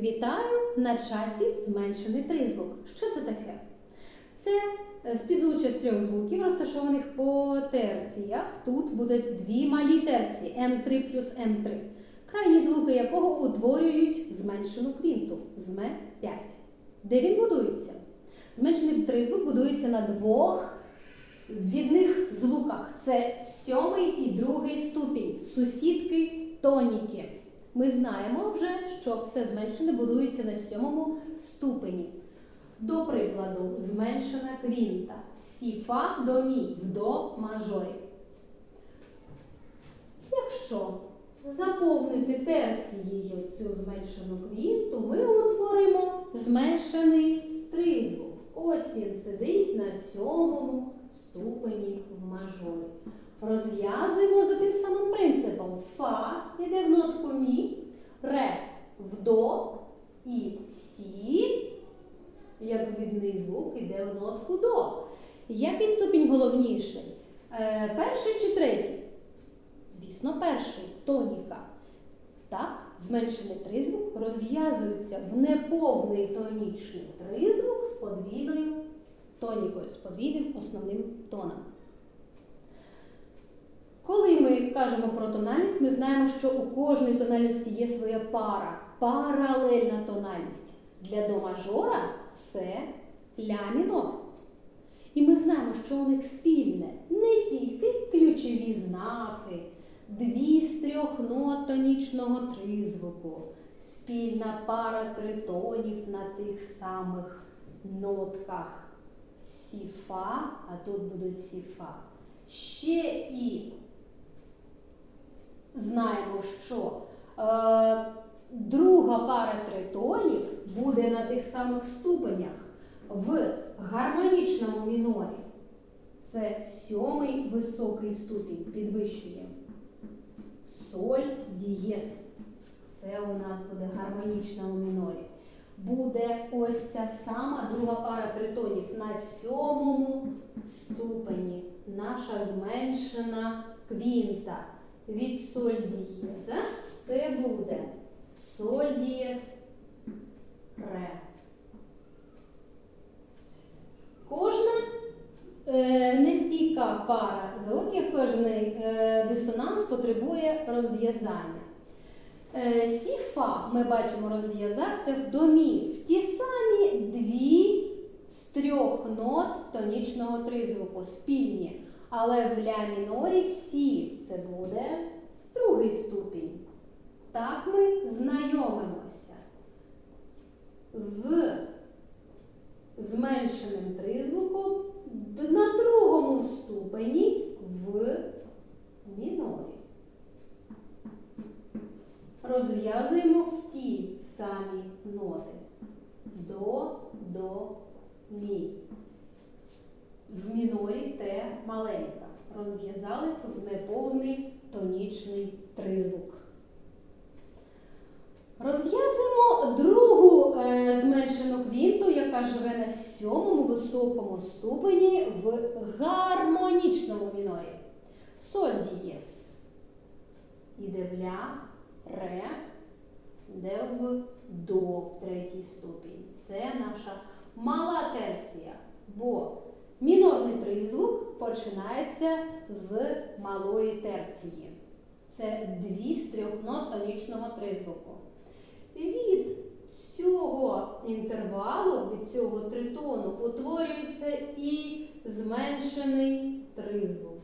Вітаю на часі зменшений тризвук. Що це таке? Це е, співзвуччя з трьох звуків, розташованих по терціях. Тут будуть дві малі терції М3 плюс М3, крайні звуки якого утворюють зменшену квінту зме 5. Де він будується? Зменшений тризвук будується на двох відних звуках. Це сьомий і другий ступінь, сусідки тоніки. Ми знаємо вже, що все зменшене будується на сьомому ступені. До прикладу, зменшена квінта. Сі, фа, до мі в до мажорі. Якщо заповнити терцією цю зменшену квінту, ми утворимо зменшений тризвук. Ось він сидить на сьомому ступені в мажорі. Розв'язуємо за тим самим принципом. Фа йде в нотку мі, ре в до і сі, як відний звук, йде в нотку до. Який ступінь головніший? Е, перший чи третій? Звісно, перший тоніка. Так, зменшений тризвук розв'язується в неповний тонічний тризвук з подвійною тонікою, з подвійним основним тоном. Коли ми кажемо про тональність, ми знаємо, що у кожної тональності є своя пара, паралельна тональність. Для до мажора це ля мінор. І ми знаємо, що у них спільне не тільки ключові знаки, дві з трьох нот тонічного тризвуку, спільна пара тритонів на тих самих нотках сі-фа, а тут будуть сі-фа. Ще і знаємо, що е, друга пара тритонів буде на тих самих ступенях в гармонічному мінорі. Це сьомий високий ступінь підвищує. Соль дієс. Це у нас буде гармонічному мінорі. Буде ось ця сама друга пара тритонів на сьомому ступені. Наша зменшена квінта від соль дієса. Це буде соль дієс ре. Кожна е, нестійка пара звуків, кожен е, дисонанс потребує розв'язання. Е, Сі-фа ми бачимо розв'язався в домі в ті самі дві з трьох нот тонічного тризвуку спільні. Але в ля мінорі сі це буде другий ступінь. Так ми знайомимося з зменшеним тризвуком на другому ступені в мінорі. Розв'язуємо в ті самі ноти. До, до, мі. В мінорі Т маленька. Розв'язали в неповний тонічний тризвук. Розв'язуємо другу е, зменшену квінту, яка живе на сьомому високому ступені в гармонічному мінорі. Соль дієс. Іде в ля, ре, йде в до в третій ступінь. Це наша мала терція, бо мінорний тризвук починається з малої терції. Це дві з трьох нот тонічного тризвуку. Від цього інтервалу, від цього тритону, утворюється і зменшений тризвук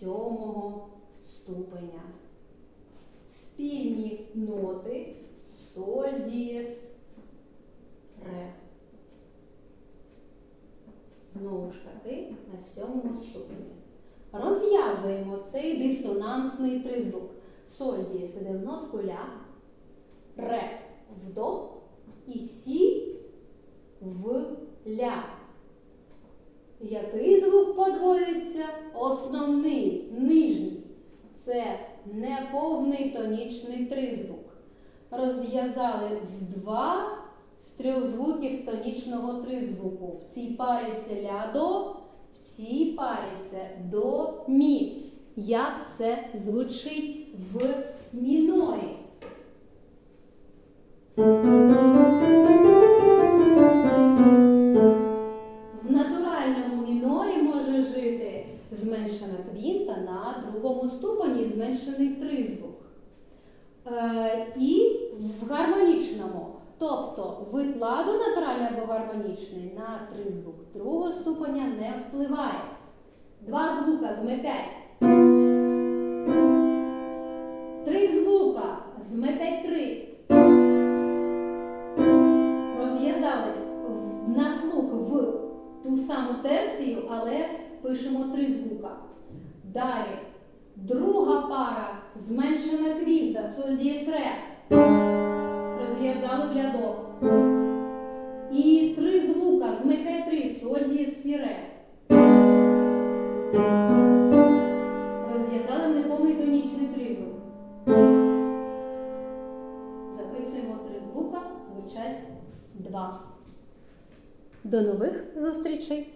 сьомого ступеня. Спільні ноти соль дієс ре. Знову на сьомому ступені. Розв'язуємо цей дисонансний тризвук. Соль дієс іде в нотку ля, ре в до і сі в ля. Який звук подвоюється? Основний, нижній. Це неповний тонічний тризвук. Розв'язали в два трьох звуків тонічного тризвуку. В цій парі це ля до, в цій парі це до мі. Як це звучить в мінорі? В натуральному мінорі може жити зменшена квінта на другому ступені зменшений тризвук. Е, і в гармонічному Тобто вид ладу натуральний або гармонічний на тризвук другого ступеня не впливає. Два звука з М5. Три звука з М5-3. Розв'язались на слух в ту саму терцію, але пишемо три звука. Далі друга пара зменшена квінта, соль дієс ре. Розв'язали в. І три звука з М5-3, соль дієс сі. Розв'язали неповний тонічний тризвук. Записуємо три звука, звучать два. До нових зустрічей!